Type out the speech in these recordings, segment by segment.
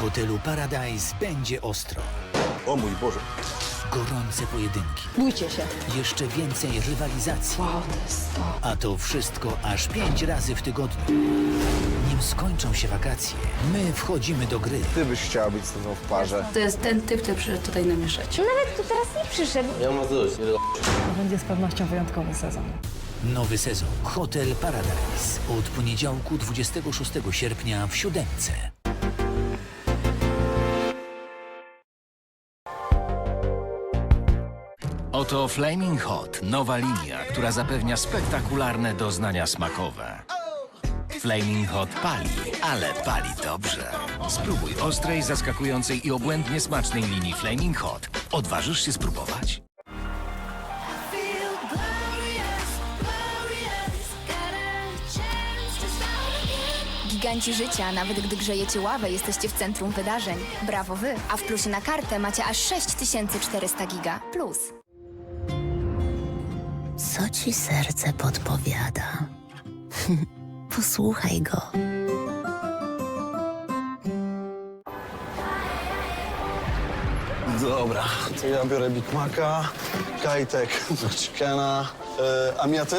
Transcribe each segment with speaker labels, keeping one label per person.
Speaker 1: hotelu Paradise będzie ostro.
Speaker 2: O mój Boże.
Speaker 1: Gorące pojedynki,
Speaker 3: Bójcie się.
Speaker 1: jeszcze więcej rywalizacji.
Speaker 3: Wow, to jest to.
Speaker 1: A to wszystko aż pięć razy w tygodniu. Nim skończą się wakacje, my wchodzimy do gry.
Speaker 2: Ty byś chciała być ze mną w parze.
Speaker 3: To jest ten typ, który przyszedł tutaj namieszać.
Speaker 4: Nawet tu teraz nie przyszedł.
Speaker 5: To będzie z pewnością wyjątkowy sezon.
Speaker 1: Nowy sezon Hotel Paradise od poniedziałku 26 sierpnia w siódemce.
Speaker 6: Oto Flaming Hot, nowa linia, która zapewnia spektakularne doznania smakowe. Flaming Hot pali, ale pali dobrze. Spróbuj ostrej, zaskakującej i obłędnie smacznej linii Flaming Hot. Odważysz się spróbować?
Speaker 7: Giganci życia, nawet gdy grzejecie ławę, jesteście w centrum wydarzeń. Brawo wy! A w plusie na kartę macie aż 6400 giga. Plus.
Speaker 8: Co ci serce podpowiada? Posłuchaj go.
Speaker 2: Dobra, to ja biorę Big Maca, Kajtek, chickena, e, a miaty?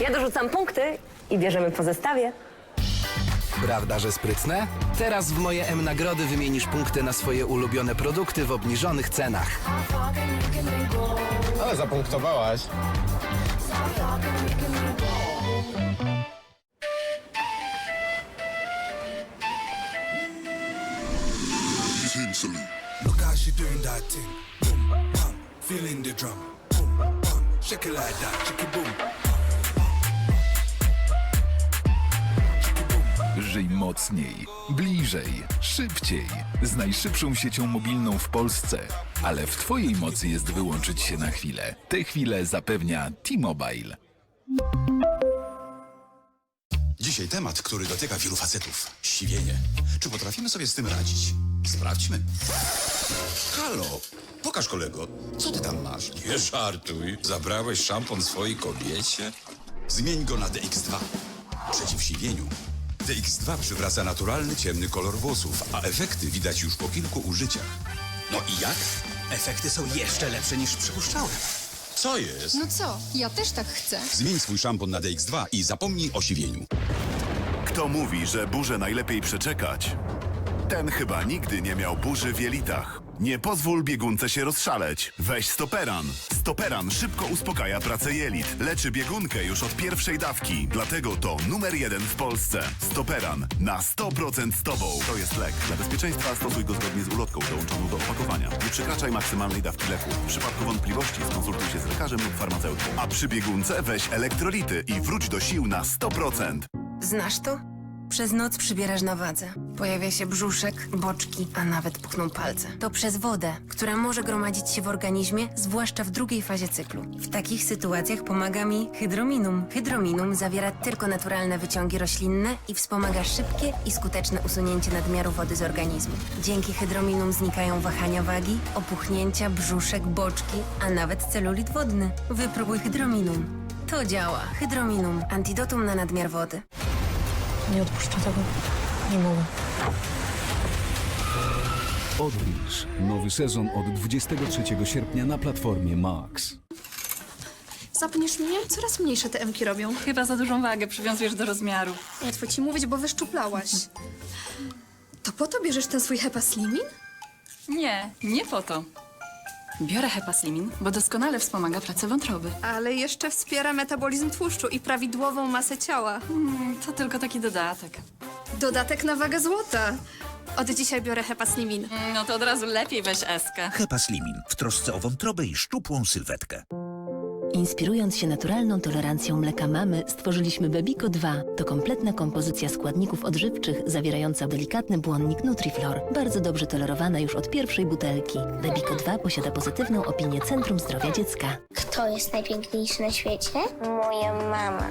Speaker 9: Ja dorzucam punkty i bierzemy po zestawie.
Speaker 10: Prawda, że sprycne? Teraz w moje M nagrody wymienisz punkty na swoje ulubione produkty w obniżonych cenach.
Speaker 2: Ale zapunktowałaś.
Speaker 11: Look how she doing that thing. Boom, bam, feeling the drum. Boom, bam, shake it like that, shake it boom.
Speaker 12: Żyj mocniej, bliżej, szybciej, z najszybszą siecią mobilną w Polsce. Ale w Twojej mocy jest wyłączyć się na chwilę. Te chwile zapewnia T-Mobile.
Speaker 11: Dzisiaj temat, który dotyka wielu facetów. Siwienie. Czy potrafimy sobie z tym radzić? Sprawdźmy. Halo, pokaż kolego, co ty tam masz? Nie żartuj. Zabrałeś szampon swojej kobiecie? Zmień go na DX2. Przeciw siwieniu. DX2 przywraca naturalny, ciemny kolor włosów, a efekty widać już po kilku użyciach. No i jak?
Speaker 13: Efekty są jeszcze lepsze niż przypuszczałem.
Speaker 11: Co jest?
Speaker 4: No co, ja też tak chcę.
Speaker 11: Zmień swój szampon na DX2 i zapomnij o siwieniu.
Speaker 12: Kto mówi, że burzę najlepiej przeczekać? Ten chyba nigdy nie miał burzy w jelitach. Nie pozwól biegunce się rozszaleć. Weź stoperan. Stoperan szybko uspokaja pracę jelit. Leczy biegunkę już od pierwszej dawki. Dlatego to numer jeden w Polsce. Stoperan. Na 100% z tobą. To jest lek. Dla bezpieczeństwa stosuj go zgodnie z ulotką dołączoną do opakowania. Nie przekraczaj maksymalnej dawki leku. W przypadku wątpliwości skonsultuj się z lekarzem lub farmaceutą. A przy biegunce weź elektrolity i wróć do sił na 100%.
Speaker 9: Znasz to? Przez noc przybierasz na wadze. Pojawia się brzuszek, boczki, a nawet puchną palce. To przez wodę, która może gromadzić się w organizmie, zwłaszcza w drugiej fazie cyklu. W takich sytuacjach pomaga mi hydrominum. Hydrominum zawiera tylko naturalne wyciągi roślinne i wspomaga szybkie i skuteczne usunięcie nadmiaru wody z organizmu. Dzięki hydrominum znikają wahania wagi, opuchnięcia, brzuszek, boczki, a nawet celulit wodny. Wypróbuj hydrominum. To działa. Hydrominum. Antidotum na nadmiar wody.
Speaker 5: Nie odpuszczę tego. Nie mogę.
Speaker 14: Odbliż. Nowy sezon od 23 sierpnia na platformie Max.
Speaker 4: Zapniesz mnie? Coraz mniejsze te emki robią.
Speaker 3: Chyba za dużą wagę przywiązujesz do rozmiaru.
Speaker 4: Łatwo ci mówić, bo wyszczuplałaś. To po to bierzesz ten swój hepaslimin?
Speaker 3: Nie, nie po to. Biorę hepaslimin, bo doskonale wspomaga pracę wątroby.
Speaker 4: Ale jeszcze wspiera metabolizm tłuszczu i prawidłową masę ciała.
Speaker 3: Mm, to tylko taki dodatek.
Speaker 4: Dodatek na wagę złota. Od dzisiaj biorę hepaslimin.
Speaker 3: No to od razu lepiej weź eskę.
Speaker 13: Hepaslimin w trosce o wątrobę i szczupłą sylwetkę.
Speaker 8: Inspirując się naturalną tolerancją mleka mamy, stworzyliśmy Bebico 2. To kompletna kompozycja składników odżywczych zawierająca delikatny błonnik Nutriflor. Bardzo dobrze tolerowana już od pierwszej butelki. Bebico 2 posiada pozytywną opinię Centrum Zdrowia Dziecka.
Speaker 4: Kto jest najpiękniejszy na świecie? Moja mama.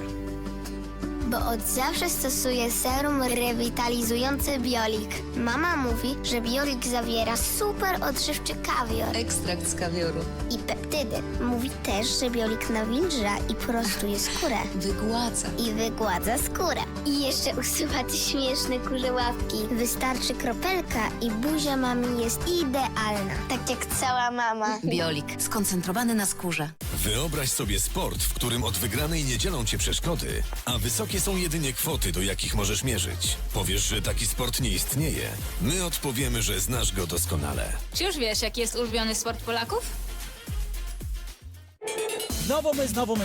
Speaker 15: Bo od zawsze stosuję serum rewitalizujący Biolik. Mama mówi, że Biolik zawiera super odżywczy kawior
Speaker 3: Ekstrakt z kawioru.
Speaker 15: i peptydy. Mówi też, że Biolik nawilża i prostuje skórę.
Speaker 3: Wygładza.
Speaker 15: I wygładza skórę. I jeszcze usuwa te śmieszne kurze łapki. Wystarczy kropelka i buzia mami jest idealna. Tak jak cała mama.
Speaker 9: Biolik. Skoncentrowany na skórze.
Speaker 16: Wyobraź sobie sport, w którym od wygranej nie dzielą cię przeszkody, a wysokie są jedynie kwoty, do jakich możesz mierzyć. Powiesz, że taki sport nie istnieje. My odpowiemy, że znasz go doskonale.
Speaker 3: Czy już wiesz, jaki jest ulubiony sport Polaków?
Speaker 1: Znowu my, znowu my.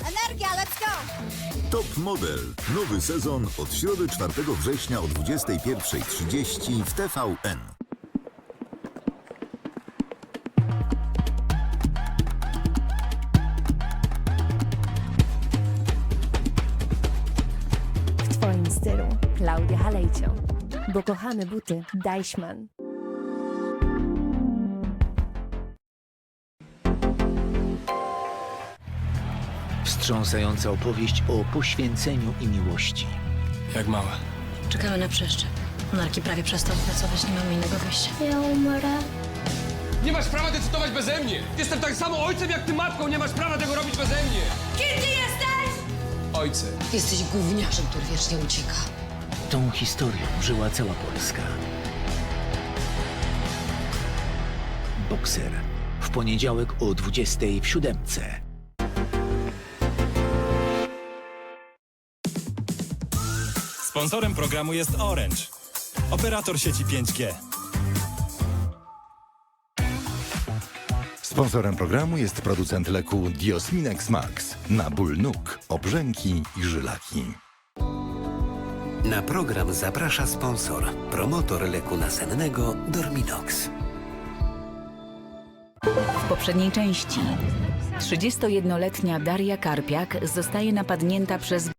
Speaker 15: Energia, let's go!
Speaker 17: Top Model. Nowy sezon od środy 4 września o 21.30 w TVN.
Speaker 5: Stylu Klaudia Halejcio. Bo kochamy buty Deichmann.
Speaker 1: Wstrząsająca opowieść o poświęceniu i miłości.
Speaker 6: Jak mała.
Speaker 9: Czekamy na przeszczep. Narki prawie przestał pracować, nie mamy innego wyjścia.
Speaker 15: Ja umrę.
Speaker 18: Nie masz prawa decydować beze mnie! Jestem tak samo ojcem jak ty matką, nie masz prawa tego robić beze mnie!
Speaker 15: Jesteś?
Speaker 18: Ojcem.
Speaker 9: Jesteś gówniarzem, który wiecznie ucieka.
Speaker 1: Tą historią żyła cała Polska. Bokser. W poniedziałek o 20 w siódemce.
Speaker 18: Sponsorem programu jest Orange, operator sieci 5G.
Speaker 17: Sponsorem programu jest producent leku Diosminex Max na ból nóg, obrzęki i żylaki.
Speaker 13: Na program zaprasza sponsor, promotor leku nasennego Dorminox.
Speaker 3: W poprzedniej części 31-letnia Daria Karpiak zostaje napadnięta przez